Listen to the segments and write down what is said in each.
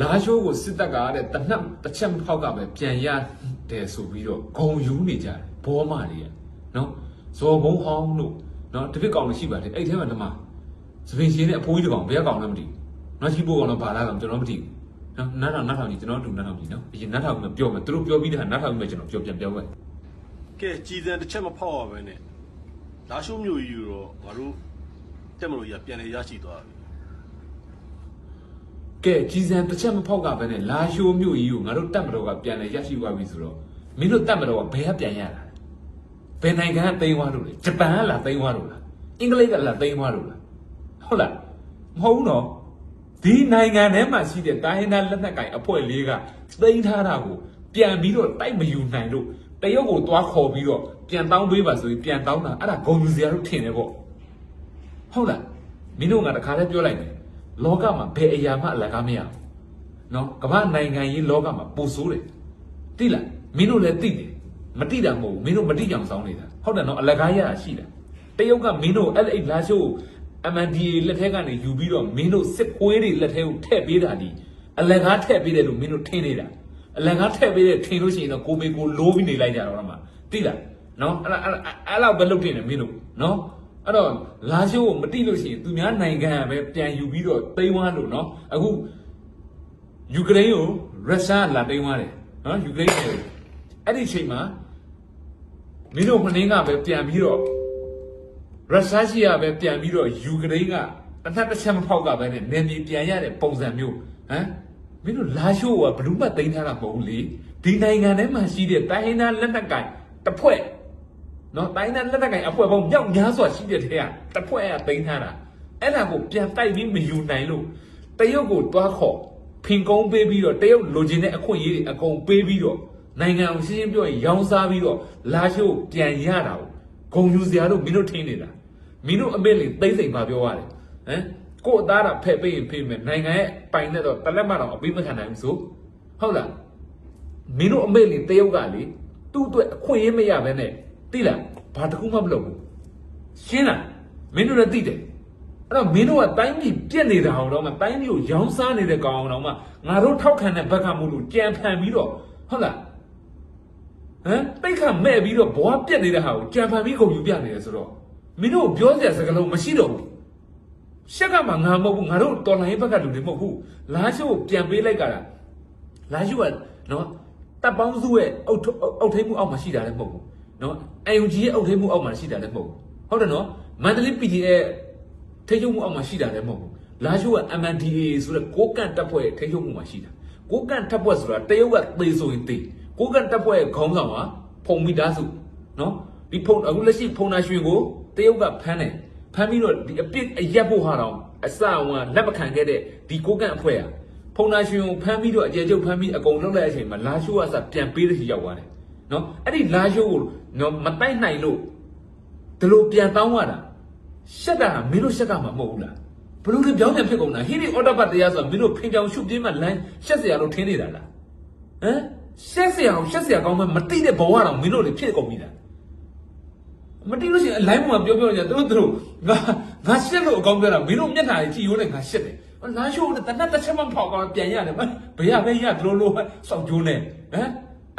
လာရှိုးကိုစစ်တပ်ကတဲ့တနတ်တစ်ချက်မဖောက်ကပဲပြန်ရတယ်ဆိုပြီးတော့ဂုံယူနေကြတယ်ဘောမတွေရနော်ဇော်ဘုံဟောင်းတို့နော်တပည့်ကောင်လည်းရှိပါတယ်အဲ့ထဲမှာဓမ္မသပင်ရှင်နဲ့အဖိုးကြီးတစ်ကောင်ဘယ်ကောင်လဲမသိဘူးနော်ရှိဖို့ကောင်တော့ဘာလားကောင်ကျွန်တော်မသိဘူးနော်နတ်ထောင်နတ်ထောင်ကြီးကျွန်တော်တို့နတ်ထောင်ကြီးနော်အရင်နတ်ထောင်ကပြောမယ်သူတို့ပြောပြီးတဲ့ဟာနတ်ထောင်ကကျွန်တော်ပြောပြန်ပြောမယ်ကဲကြည်စံတစ်ချက်မဖောက်ရပဲနဲ့လာရှိုးမျိုးကြီးတော့ငါတို့တက်မလို့ရပြန်လေရရှိသွားပြီ ကဲကြီးစံတစ်ချက်မဖောက်ကပဲနဲ့လာရှိုးမြို့ကြီးကိုငါတို့တက်မတော်ကပြန်လဲရရှိသွားပြီဆိုတော့မင်းတို့တက်မတော်ကဘယ်ကပြန်ရတာလဲဘယ်နိုင်ငံကသိမ်းသွားလို့လဲဂျပန်ကလာသိမ်းသွားလို့လားအင်္ဂလိပ်ကလာသိမ်းသွားလို့လားဟုတ်လားမဟုတ်ဘူးနော်ဒီနိုင်ငံထဲမှာရှိတဲ့တိုင်းဒေသလက်နက်ကင်အဖွဲ့လေးကသိမ်းထားတာကိုပြန်ပြီးတော့တိုက်မယူနိုင်လို့တရုတ်ကိုသွားခေါ်ပြီးတော့ပြန်တောင်းပေးပါဆိုရင်ပြန်တောင်းတာအဲ့ဒါဂုံယူစရာလို့ထင်တယ်ပေါ့ဟုတ်လားမင်းတို့ကတခါတည်းပြောလိုက်တယ် လောကမှာဘယ်အရာမှအလကားမရဘူးနော်ကမ္ဘာနိုင်ငံရေးလောကမှာပိုဆိုးတယ်တိလားမင်းတို့လည်းတိတယ်မတိတာမဟုတ်ဘူးမင်းတို့မတိကြအောင်စောင်းနေတာဟုတ်တယ်နော်အလကားရတာရှိတာတရုတ်ကမင်းတို့အဲ့အဲ့လာရှိုး MNDA လက်ထက်ကနေယူပြီးတော့မင်းတို့စစ်ပွဲတွေလက်ထဲကိုထည့်ပေးတာဒီအလကားထည့်ပေးတယ်လို့မင်းတို့ထင်နေတာအလကားထည့်ပေးတယ်ထင်လို့ရှိရင်တော့ကိုမေကိုလိုးပြီးနေလိုက်ကြတော့မှတိလားနော်အဲ့အဲ့အဲ့လောက်ပဲလုပ်တင်တယ်မင်းတို့နော် အဲ့တော့လာချိုးကိုမတိလို့ရှိရင်သူများနိုင်ငံကပဲပြန်ယူပြီးတော့တိမ်းဝါလို့နော်အခုယူကရိန်းကိုရုရှားလာတိမ်းဝါတယ်နော်ယူကရိန်းကိုအဲ့ဒီချိန်မှာမင်းတို့မင်းကပဲပြန်ပြီးတော့ရုရှားရှိရပဲပြန်ပြီးတော့ယူကရိန်းကတစ်နှစ်တစ်ချက်မဖောက်ကပဲနဲ့နေမြေပြန်ရတဲ့ပုံစံမျိုးဟမ်မင်းတို့လာရှိုးကဘလူးမတ်သိမ်းထားတာမဟုတ်လေဒီနိုင်ငံထဲမှာရှိတဲ့တိုင်းဟင်းသားလက်နက်ကိုင်တစ်ဖွဲ့ နော်တိုင်းတဲ့လက်တက်ကင်အဖွဲ့ပေါင်းမြောက်များစွာရှိတဲ့ထဲကတစ်ဖွဲ့ကတိန်းထားတာအဲ့ဒါကိုပြန်တိုက်ပြီးမယူနိုင်လို့တရုတ်ကိုတွားခေါ်ဖင်ကုန်းပေးပြီးတော့တရုတ်လိုချင်တဲ့အခွင့်အရေးတွေအကုန်ပေးပြီးတော့နိုင်ငံကိုရှင်းရှင်းပြောရင်ရောင်းစားပြီးတော့လာရှို့ပြန်ရတာကိုဂုံယူစရာလို့မင်းတို့ထင်နေတာမင်းတို့အမေလေးသိမ့်စိမ်ပါပြောရတယ်ဟမ်ကို့အသားတာဖဲ့ပေးရင်ဖေးမယ်နိုင်ငံရဲ့ပိုင်နဲ့တော့တလက်မတော့အပေးမခံနိုင်ဘူးဆိုဟုတ်လားမင်းတို့အမေလေးတယောက်ကလေသူ့အတွက်အခွင့်အရေးမရဘဲနဲ့ သိလားဘာတစ်ခုမှမလုပ်ဘူးရှင်းလားမင်းတို့လည်းသိတယ်အဲ့တော့မင်းတို့ကတိုင်းပြည်ပြက်နေတာအောင်တော့မှတိုင်းပြည်ကိုရောင်းစားနေတဲ့ကောင်အောင်တော့မှငါတို့ထောက်ခံတဲ့ဘက်ကမို့လို့ကြံဖန်ပြီးတော့ဟုတ်လားဟမ်တိတ်ခါမဲ့ပြီးတော့ဘွားပြက်နေတဲ့ဟာကိုကြံဖန်ပြီးကုန်ယူပြနေတယ်ဆိုတော့မင်းတို့ပြောစရာစကားလုံးမရှိတော့ဘူးရှက်ကမှငါမဟုတ်ဘူးငါတို့တော်လိုင်းဘက်ကလူတွေမဟုတ်ဘူးလာရှိုးကိုပြန်ပေးလိုက်ကြတာလာရှိုးကနော်တပ်ပေါင်းစုရဲ့အုတ်ထုအုတ်ထိပ်မှုအောက်မှာရှိတာလည်းမဟုတ်ဘူး နော်အယုံကြီးရဲ့အုတ်ထိပ်မှုအောက်မှာရှိတာလည်းမဟုတ်ဘူးဟုတ်တယ်နော်မန္တလေး PD ရဲ့ထိချုပ်မှုအောက်မှာရှိတာလည်းမဟုတ်ဘူးလာရှိုးက MNDA ဆိုတဲ့ကိုကန့်တပ်ဖွဲ့ရဲ့ထိချုပ်မှုမှာရှိတာကိုကန့်တပ်ဖွဲ့ဆိုတာတရုတ်ကသေဆိုရင်သေကိုကန့်တပ်ဖွဲ့ရဲ့ခေါင်းဆောင်ကဖုံမိသားစုနော်ဒီဖုံအခုလက်ရှိဖုံနာရွှေကိုတရုတ်ကဖမ်းတယ်ဖမ်းပြီးတော့ဒီအပစ်အရက်ဖို့ဟာတော့အစအဝါလက်မခံခဲ့တဲ့ဒီကိုကန့်အဖွဲ့อ่ะဖုန်နာရှင်ကိုဖမ်းပြီးတော့အကျေကျုပ်ဖမ်းပြီးအကုန်လုံးလိုက်အချိန်မှာလာရှိုးကစပြန်ပေးတဲ့ထိရောက်သွားတယ် နော်အဲ့ဒီလာရှိုးကိုနော်မတိုက်နိုင်လို့ဒီလိုပြန်တောင်းရတာရှက်ကမင်းတို့ရှက်ကမှာမဟုတ်ဘူးလားဘလို့ဒီပြောင်းပြန်ဖြစ်ကုန်တာဟိဒီအော်တိုဘတ်တရားဆိုတာမင်းတို့ဖင်ကြောင်ရှုပ်ပြင်းမှလမ်းရှက်စရာလို့ထင်နေတာလားဟမ်ရှက်စရာအောင်ရှက်စရာကောင်းမှမတိတဲ့ဘဝတော့မင်းတို့တွေဖြစ်ကုန်ပြီလားမတိလို့ရှိရင်အလိုင်းပေါ်မှာပြောပြောကြသူတို့သူတို့ငါငါရှက်လို့အကောင်းပြောတာမင်းတို့မျက်နှာကြီးကြည့်ရိုးနဲ့ငါရှက်တယ်လာရှိုးတဲ့တနတ်တစ်ချက်မှဖောက်ကောင်ပြန်ရတယ်ဘယ်ရပဲရသူတို့လိုစောက်ကျိုးနေဟမ်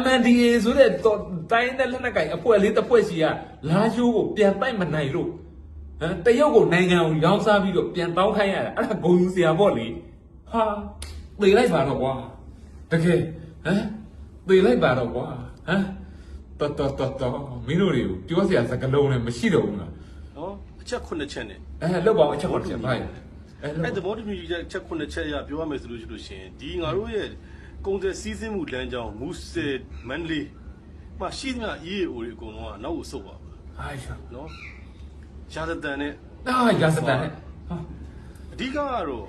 MNDA ဆိုတဲ့တိုင်းတဲ့လက်နက်ကင်အဖွဲ့လေးတစ်ဖွဲ့စီကလာရှိုးကိုပြန်တိုက်မနိုင်လို့ဟမ်တရုတ်ကိုနိုင်ငံကိုရောင်းစားပြီးတော့ပြန်တောင်းခိုင်းရတာအဲ့ဒါဂုံယူစရာပေါ့လေဟာသေလိုက်ပါတော့ကွာတကယ်ဟမ်သေလိုက်ပါတော့ကွာဟမ်တော်တော်တော်တော်မင်းတို့တွေကိုပြောစရာစကားလုံးလည်းမရှိတော့ဘူးလားနော်အချက်9ချက်နဲ့အဲလောက်ပါအောင်အချက်ပေါ်တစ်ချက်ပါရဲ့အဲအဲ့လောက်သဘောတူညီချက်ချက်9ချက်ရပြောရမယ်ဆိုလို့ရှိလို့ရှင်ဒီငါတို့ရဲ့ ကုန်စည်စည်းစိမ်မှုလမ်းကြောင်းမူဆယ်မန္တလေးမရှိသမျှ EAO တွေအကုန်လုံးကနောက်ကိုဆုတ်ပါဘူးအိုင်ရှာနော်ရှားတဲ့တန်နဲ့အာရာစတန်နဲ့ဟာအဓိကကတော့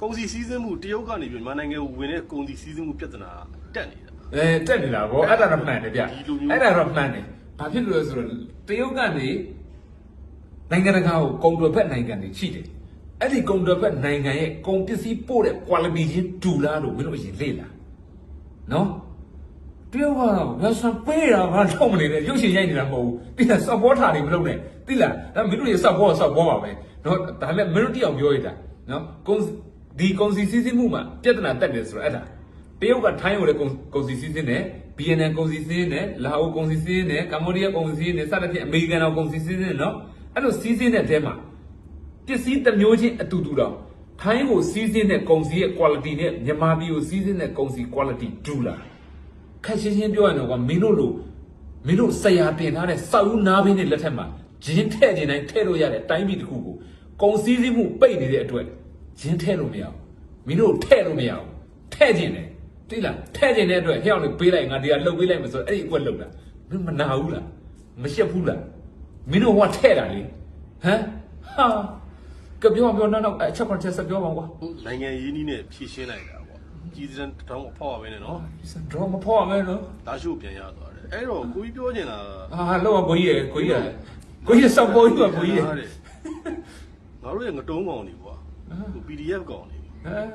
ကုန်စည်စည်းစိမ်မှုတရုတ်ကနေပြီးမြန်မာနိုင်ငံကိုဝင်တဲ့ကုန်စည်စည်းစိမ်မှုပြဿနာတက်နေတာအဲတက်နေတာဗောအဲ့ဒါတော့မှန်တယ်ဗျဒီလိုမျိုးအဲ့ဒါတော့မှန်တယ်ဘာဖြစ်လို့လဲဆိုတော့တရုတ်ကနေနိုင်ငံတကာကိုကုန်တွယ်ဖက်နိုင်ငံတွေရှိတယ် အဲ့ဒီကုန်တွယ်ဖက်နိုင်ငံရဲ့ကုန်ပစ္စည်းပို့တဲ့ quality ချင်းတူလားလို့မင်းတို့အရင်လေ့လာနော်တရုတ်ကတော့ငါစံပေးတာငါတော့မနေနဲ့ရုပ်ရှင်ရိုက်နေတာမဟုတ်ဘူးတိလားစောက်ဘောထားတွေမလုပ်နဲ့တိလားဒါမင်းတို့ရဲ့စောက်ဘောစောက်ဘောပါပဲနော်ဒါပေမဲ့မင်းတို့တိအောင်ပြောရတာနော်ကုန်ဒီကုန်စည်စည်းစိမ်မှုမှာပြဿနာတက်တယ်ဆိုတော့အဲ့ဒါတရုတ်ကထိုင်းကိုလည်းကုန်ကုန်စည်စည်းစိမ်တယ် BNN ကုန်စည်စည်းစိမ်တယ်လာအိုကုန်စည်စည်းစိမ်တယ်ကမ္ဘောဒီးယားကုန်စည်စည်းစိမ်တယ်စသဖြင့်အမေရိကန်တော်ကုန်စည်စည်းစိမ်တယ်နော်အဲ့လိုစည်းစိမ်တဲ့အထဲမှာ ပစ္စည်းတစ်မျိုးချင်းအတူတူတော့ထိုင်းကိုစည်းစိမ်တဲ့ကုန်စည်ရဲ့ quality နဲ့မြန်မာပြည်ကိုစည်းစိမ်တဲ့ကုန်စည် quality တူလားခက်ရှင်းရှင်းပြောရရင်တော့ကွာမင်းတို့လိုမင်းတို့ဆရာတင်ထားတဲ့စောက်ဦးနားဘင်းနဲ့လက်ထက်မှာဂျင်းထဲ့ခြင်းတိုင်းထဲ့လို့ရတဲ့တိုင်းပြည်တစ်ခုကိုကုံစည်းစည်းမှုပိတ်နေတဲ့အတွက်ဂျင်းထဲ့လို့မရဘူးမင်းတို့ထဲ့လို့မရဘူးထဲ့ခြင်းတယ်တိလားထဲ့ခြင်းတဲ့အတွက်ဟဲ့အောင်လေးပေးလိုက်ငါတရားလှုပ်ပေးလိုက်မဆိုအဲ့ဒီအကွက်လှုပ်တာမင်းမနာဘူးလားမရှက်ဘူးလားမင်းတို့ဟိုကထဲ့တာလေဟမ်ဟာ ကပြောပြောနောက်နောက်အချက်ခွန်ချက်ဆက်ပြောပါကွာနိုင်ငံရေးနည်းနဲ့ဖြည့်ရှင်းလိုက်တာပေါ့ကြီးစံတောင်းဖောက်ရပဲနဲ့နော်ဒရောမဖောက်ရမယ်နော်ဒါရှို့ပြန်ရသွားတယ်အဲ့တော့ကိုကြီးပြောနေတာဟာလောက်ပါကိုကြီးရယ်ကိုကြီးရယ်ကိုကြီးစောက်ပေါ်ကြီးပါကိုကြီးရယ်ငါတို့ရဲ့ငတုံးကောင်တွေကွာဟို PDF ကောင်တွေဟမ်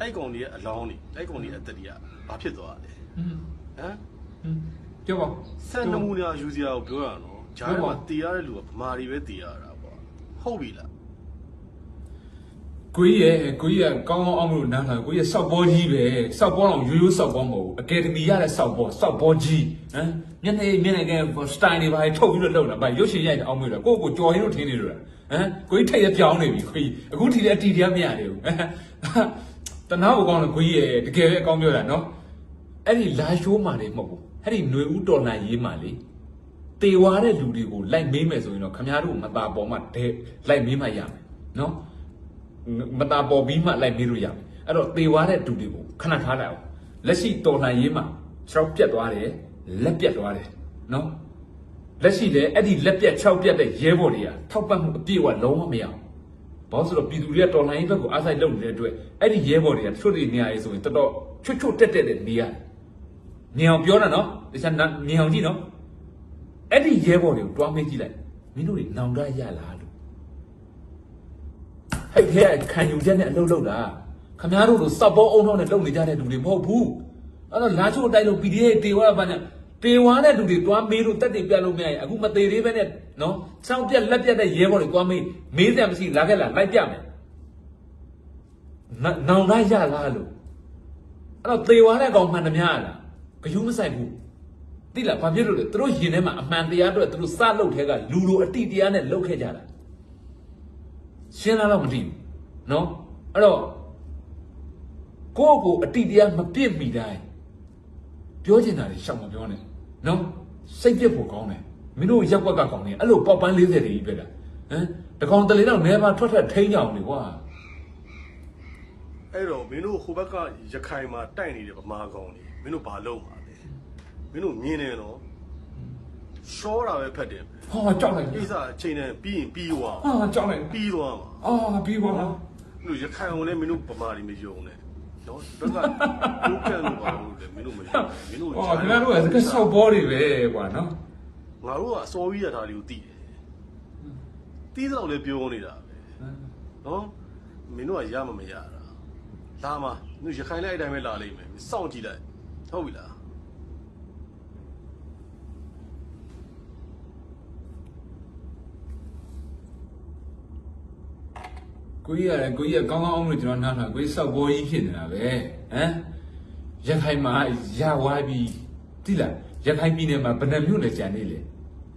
အဲ့ကောင်တွေရဲ့အလောင်းတွေအဲ့ကောင်တွေရဲ့အသက်တွေကဘာဖြစ်သွားလဲဟမ်ပြောပါဆက်နမှုနာယူစရာကိုပြောရအောင်ဂျားထဲမှာတည်ရတဲ့လူကဗမာတွေပဲတည်ရတာပေါ့ဟုတ်ပြီလား ကိုကြီးရယ်ကိုကြီးကကောင်းကောင်းအောင်မလို့နားလာကိုကြီးကစောက်ပေါ်ကြီးပဲစောက်ပေါ်အောင်ရိုးရိုးစောက်ပေါ်မဟုတ်ဘူးအကယ်ဒမီရတဲ့စောက်ပေါ်စောက်ပေါ်ကြီးဟမ်မျက်နှာမျက်နှာကစတိုင်တွေပါထုတ်ပြီးတော့လုပ်တာဗာရုပ်ရှင်ရိုက်တဲ့အောင်မလို့ကိုကိုကြော်ရင်းတို့ထင်းနေလို့လားဟမ်ကိုကြီးထိတ်ရပြောင်းနေပြီကိုကြီးအခုထိလည်းအတီတရားမရသေးဘူးတနာကိုကောင်းလို့ကိုကြီးရယ်တကယ်ပဲအကောင်းပြောတာနော်အဲ့ဒီလာရှိုးမှလည်းမဟုတ်ဘူးအဲ့ဒီຫນွေဦးတော်နိုင်ရေးမှလေ တေဝါတဲ့လူတွေကိုလိုက်မေးမယ်ဆိုရင်တော့ခမရတို့မตาပေါ်မှဒဲလိုက်မေးမှရမယ်နော် မตาပေါ်ပြီးမှလိုက်မေးလို့ရမယ်အဲ့တော့တေဝါတဲ့လူတွေကိုခဏထားလိုက်အောင်လက်ရှိတော်လှန်ရေးမှာခြောက်ပြတ်သွားတယ်လက်ပြတ်သွားတယ်နော်လက်ရှိလည်းအဲ့ဒီလက်ပြတ်ခြောက်ပြတ်တဲ့ရဲဘော်တွေကထောက်ပံ့မှုအပြည့်အဝလုံးဝမရအောင်ဘာလို့ဆိုတော့ပြည်သူတွေကတော်လှန်ရေးဘက်ကိုအားစိုက်လုပ်နေတဲ့အတွက်အဲ့ဒီရဲဘော်တွေကတချို့တွေနေရာရေးဆိုရင်တော်တော်ချွတ်ချွတ်တက်တက်တဲ့နေရာညင်အောင်ပြောတာနော်တခြားညင်အောင်ကြည့်နော်အဲ့ဒီရဲဘော်တွေကိုတွားမေးကြည့်လိုက်မင်းတို့တွေနောင်တရလားလို့ အဲ့ဒီကခံယူချက်နဲ့အလုပ်လုပ်တာခမားတို့လိုစပ်ပေါ်အုံထောင်းနဲ့လုပ်နေကြတဲ့လူတွေမဟုတ်ဘူးအဲ့တော့လာချို့တိုက်လို့ PDF တေဝါဘာနဲ့တေဝါနဲ့လူတွေတွားမေးလို့တက်တယ်ပြလို့မရရင်အခုမသေးသေးပဲနဲ့နော်စောင်းပြက်လက်ပြက်တဲ့ရဲဘော်တွေတွားမေးမေးတယ်မရှိလာခဲ့လားလိုက်ပြမယ်နနောင်တရလားလို့အဲ့တော့တေဝါနဲ့ကောင်မှန်သမျှလားဂယုမဆိုင်ဘူးသိလားဘာဖြစ်လို့လဲသူတို့ရင်ထဲမှာအမှန်တရားအတွက်သူတို့စလုပ်ထဲကလူလိုအတိတရားနဲ့လုပ်ခဲ့ကြတာ ရှင်းလားတော့မသိဘူးเนาะအဲ့တော့ကိုယ့်ကိုယ်အတိတရားမပြည့်မိတိုင်းပြောချင်တာတွေရှောင်မပြောနဲ့เนาะစိတ်ပြည့်ဖို့ကောင်းတယ်မင်းတို့ရက်ွက်ကကောင်းနေအဲ့လိုပေါက်ပန်း40တွေကြီးပဲလားဟမ်တကောင်တလေတော့နေပါထွက်ထွက်ထိန်းကြအောင်လေကွာ အဲ့တော့မင်းတို့ဟိုဘက်ကရခိုင်မှာတိုက်နေတဲ့ဗမာကောင်တွေမင်းတို့ဘာလုပ်မှာလဲမင်းတို့မြင်နေနော် ရှောတာပဲဖတ်တယ်ဟာကြောက်လိုက်ကိစ္စအချိန်နဲ့ပြီးရင်ပြီးသွားဟာကြောက်လိုက်ပြီးသွားမှာအာပြီးပါလားမင်းတို့ရခိုင်ကိုလည်းမင်းတို့ဗမာတွေမယုံနဲ့နော်ဘက်ကဒုက္ခလို့ပါလို့လည်းမင်းတို့မယုံမင်းတို့အော်ခင်ဗျားတို့ကစကဆောက်ဘောတွေပဲကွာနော်ငါတို့ကအစောကြီးရထားလေးကိုတည်တယ်တီးတော့လည်းပြောနေတာပဲနော်မင်းတို့ကရမမရတာလာမမင်းရခိုင်လည်းအဲ့တိုင်းပဲလာလိမ့်မယ်စောင့်ကြည့်လိုက်ဟုတ်ပြီလား ကိုကြီးရတယ်ကိုကြီးကကောင်းကောင်းအောင်လို့ကျွန်တော်နားထားကိုကြီးစောက်ဘောကြီးဖြစ်နေတာပဲဟမ်ရခိုင်မှာရဝါပြီတိလားရခိုင်ပြည်နယ်မှာဗနက်မြို့နယ်ကြံနေလေ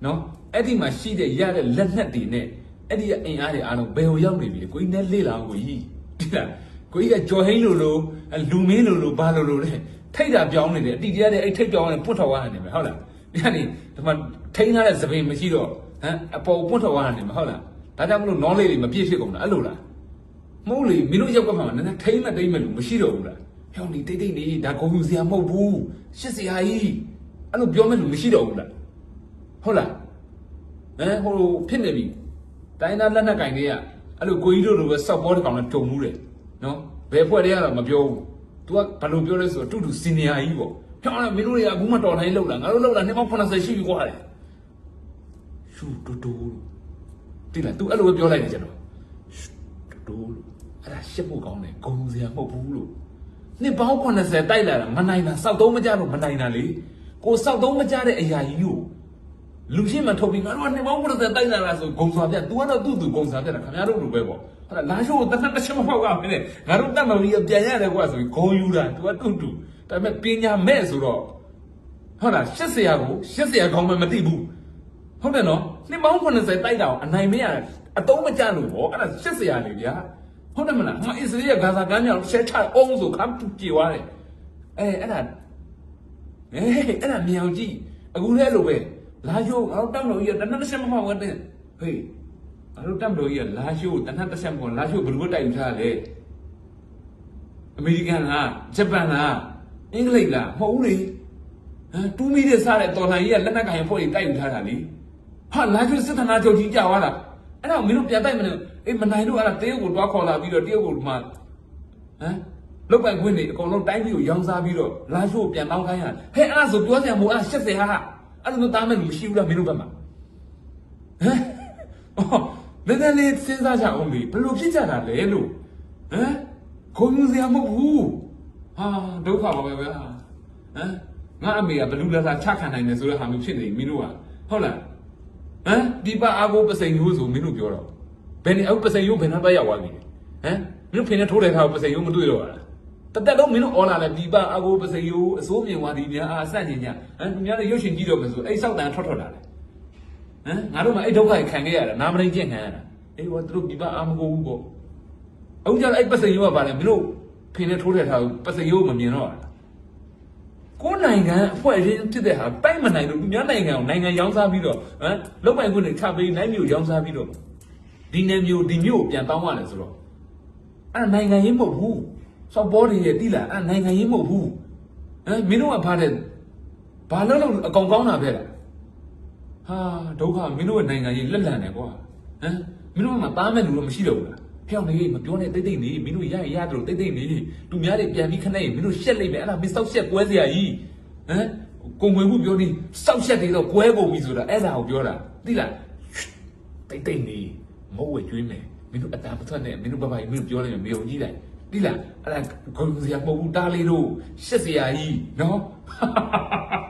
နော်အဲ့ဒီမှာရှိတဲ့ရတဲ့လက်နက်တွေနဲ့အဲ့ဒီအင်အားတွေအားလုံးဘယ်ဟိုရောက်နေပြီလဲကိုကြီးနဲ့လေ့လာအောင်ကိုကြီးတိလားကိုကြီးကကြော်ဟိန်းလိုလိုလူမင်းလိုလိုဘာလိုလိုလဲထိတ်တာပြောင်းနေတယ်အတီတရားတဲ့အဲ့ထိတ်ပြောင်းနေပွတ်ထော်သွားနေမယ်ဟုတ်လားဒီကနေဒီမှာထိန်းထားတဲ့သပင်မရှိတော့ဟမ်အပေါ်ပွတ်ထော်သွားနေမယ်ဟုတ်လားဒါကြောင့်မလို့ knowledge တွေမပြည့်ဖြစ်ကုန်တာအဲ့လိုလား မဟုတ်လေမင်းတို့ရောက်ကမှနည်းနည်းထိမ့်မတိမ့်မလို့မရှိတော့ဘူးလားဟဲ့ဒီတိတ်တိတ်နေဒါကုန်ယူစရာမဟုတ်ဘူးရှစ်စရာကြီးအဲ့လိုပြောမဲ့လူမရှိတော့ဘူးလားဟုတ်လားဟမ်ဟိုဖြစ်နေပြီတိုင်းသားလက်နက်ကင်တွေကအဲ့လိုကိုကြီးတို့လိုပဲစောက်ပေါ်တဲ့ကောင်နဲ့တုံမှုတယ်နော်ဘယ်ဖွဲ့တည်းကတော့မပြောဘူး तू ကဘာလို့ပြောလဲဆိုတော့တူတူစီနီယာကြီးပေါ့ဟဲ့မင်းတို့တွေကအခုမှတော်တိုင်းလောက်လာငါတို့လောက်လာနှစ်ပေါင်း80ရှိပြီကွာလေရှူတူတူတိလား तू အဲ့လိုပဲပြောလိုက်တယ်ကျွန်တော်တိုးလို့ အဲ့ဒါရှစ်ဖို့ကောင်းတယ်ဂုံစရာမဟုတ်ဘူးလို့နှစ်ပေါင်း80တိုက်လာတာမနိုင်တာစောက်သုံးမကြလို့မနိုင်တာလေကိုစောက်သုံးမကြတဲ့အရာကြီးကိုလူရှင်းမှထုတ်ပြီးငါတို့ကနှစ်ပေါင်း80တိုက်လာတာဆိုဂုံစွာပြ तू ကတော့သူ့သူဂုံစွာပြတာခင်ဗျားတို့လိုပဲပေါ့ဟုတ်လားလာရှိုးကိုတနက်တစ်ချက်မဖောက်ကမင်းနဲ့ငါတို့တတ်မလို့ရပြန်ရတယ်ကွာဆိုပြီးဂုံယူတာ तू ကတူတူဒါပေမဲ့ပညာမဲ့ဆိုတော့ဟုတ်လားရှစ်ဆရာကိုရှစ်ဆရာကောင်းမှမသိဘူးဟုတ်တယ်နော်နှစ်ပေါင်း80တိုက်တာကိုအနိုင်မရအတုံးမကျလို့ဗောအဲ့ဒါရှစ်ဆရာလေဗျာ ဟုတ်တယ်မလားငါအစ္စရေးကဂါဇာကမ်းမြောင်ရှဲချအောင်ဆိုခမ်းပြေသွားတယ်အဲအဲ့ဒါအေးအဲ့ဒါမြောင်ကြည့်အခုလဲလို့ပဲလာရှိုးငါတို့တတ်မလို့ရတနက်တစ်ချက်မဖောက်တဲ့ဟေးငါတို့တက်မလို့ကြီးကလာရှိုးတနတ်တစ်ဆက်မပေါ်လာရှိုးဘယ်လိုတိုက်ယူထားလဲအမေရိကန်လားဂျပန်လားအင်္ဂလိပ်လားမဟုတ်ဘူးလေဟမ်တူးမီတဲ့စားတဲ့တော်လှန်ကြီးကလက်နက်ကင်ဖွဲ့ကြီးတိုက်ယူထားတာလေဟာလာရှိုးစစ်ဌာနချုပ်ကြီးကြာသွားတာအဲ့တော့မင်းတို့ပြန်တိုက်မလို့ အေးမနိုင်တို့အဲ့ဒါတရုတ်ကိုတွားခေါ်လာပြီးတော့တရုတ်ကိုမှဟမ်လုတ်ပိုင်ခွင့်တွေအကုန်လုံးတိုင်းပြည်ကိုရောင်းစားပြီးတော့လာရှိုးပြန်တောင်းခိုင်းရဟဲ့အဲ့ဒါဆိုပြောစရာမလိုအဲ့80ဟာဟာအဲ့လိုမျိုးတားမယ်လို့မရှိဘူးလားမင်းတို့ဘက်မှာဟမ်အော်နည်းနည်းလေးစဉ်းစားကြအောင်လေဘယ်လိုဖြစ်ကြတာလဲလို့ဟမ်ခုံယူစရာမဟုတ်ဘူးဟာဒုက္ခပါပဲဗျာဟမ်ငါအမေကဘလူလာလာချခံနိုင်တယ်ဆိုတဲ့ဟာမျိုးဖြစ်နေမင်းတို့ကဟုတ်လားဟမ်ဒီပအားကိုပစိန်ရိုးဆိုမင်းတို့ပြောတော့ ဘယ်နေအခုပစိန်ရိုးဘယ်နှပတ်ရောက်သွားပြီလဲဟမ်မင်းတို့ဖင်နဲ့ထိုးတဲ့ခါပစိန်ရိုးမတွေ့တော့လားတတက်တော့မင်းတို့အော်လာလဲဒီပအားကိုပစိန်ရိုးအစိုးမြင်သွားသည်များအာဆန့်ကျင်ညာဟမ်သူများလည်းရုပ်ရှင်ကြည့်တော့မယ်ဆိုအဲ့ဆောက်တန်ထွက်ထွက်လာတယ်ဟမ်ငါတို့မှအဲ့ဒုက္ခကြီးခံခဲ့ရတာနာမရင်းကျင့်ခံရတာအေးဟောသူတို့ဒီပါအာမကိုဘူးပေါ့အခုကျတော့အဲ့ပစိန်ရောကပါလေမင်းတို့ဖင်နဲ့ထိုးတဲ့ထားပစိန်ရောမမြင်တော့လားကိုယ်နိုင်ငံအဖွဲ့အစည်းဖြစ်တဲ့ဟာတိုက်မနိုင်လို့သူများနိုင်ငံကိုနိုင်ငံရောင်းစားပြီးတော့ဟမ်လုံပိုင်ခွင့်တွေချပေးနိုင်မျိုးရောင်းစားပြီးတော့ ဒီနယ်မျိုးဒီမျိုးကိုပြန်တောင်းရတယ်ဆိုတော့အဲ့ဒါနိုင်ငံရေးမဟုတ်ဘူးစောက်ပေါ်တွေရဲ့တိလာအဲ့ဒါနိုင်ငံရေးမဟုတ်ဘူးဟမ်မင်းတို့ကဖားတဲ့ဘာလို့လို့အကောင်ကောင်းတာပဲလားဟာဒုက္ခမင်းတို့ရဲ့နိုင်ငံကြီးလက်လန်တယ်ကွာဟမ်မင်းတို့ကတားမဲ့လူတော့မရှိတော့ဘူးလားဖျောက်နေမပြောနဲ့တိတ်တိတ်နေမင်းတို့ရရရတယ်လို့တိတ်တိတ်နေသူများတွေပြန်ပြီးခနဲ့မင်းတို့ရှက်လိုက်မယ်အဲ့ဒါမင်းစောက်ရှက်ကွဲစရာကြီးဟမ်ကိုငွေမှုပြောနေစောက်ရှက်တွေတော့ကွဲကုန်ပြီဆိုတာအဲ့ဒါကိုပြောတာသိလားတိတ်တိတ်နေ မဟုတ်ဝဲကျွေးမယ်မင်းတို့အတားပထွက်နဲ့မင်းတို့ဘဘကြီးမင်းတို့ပြောလိုက်မယ်မယုံကြည်လိုက်သိလားအဲ့ဒါဂုံစရာမဟုတ်ဘူးတားလေးတို့ရှက်စရာကြီးနော်ဟ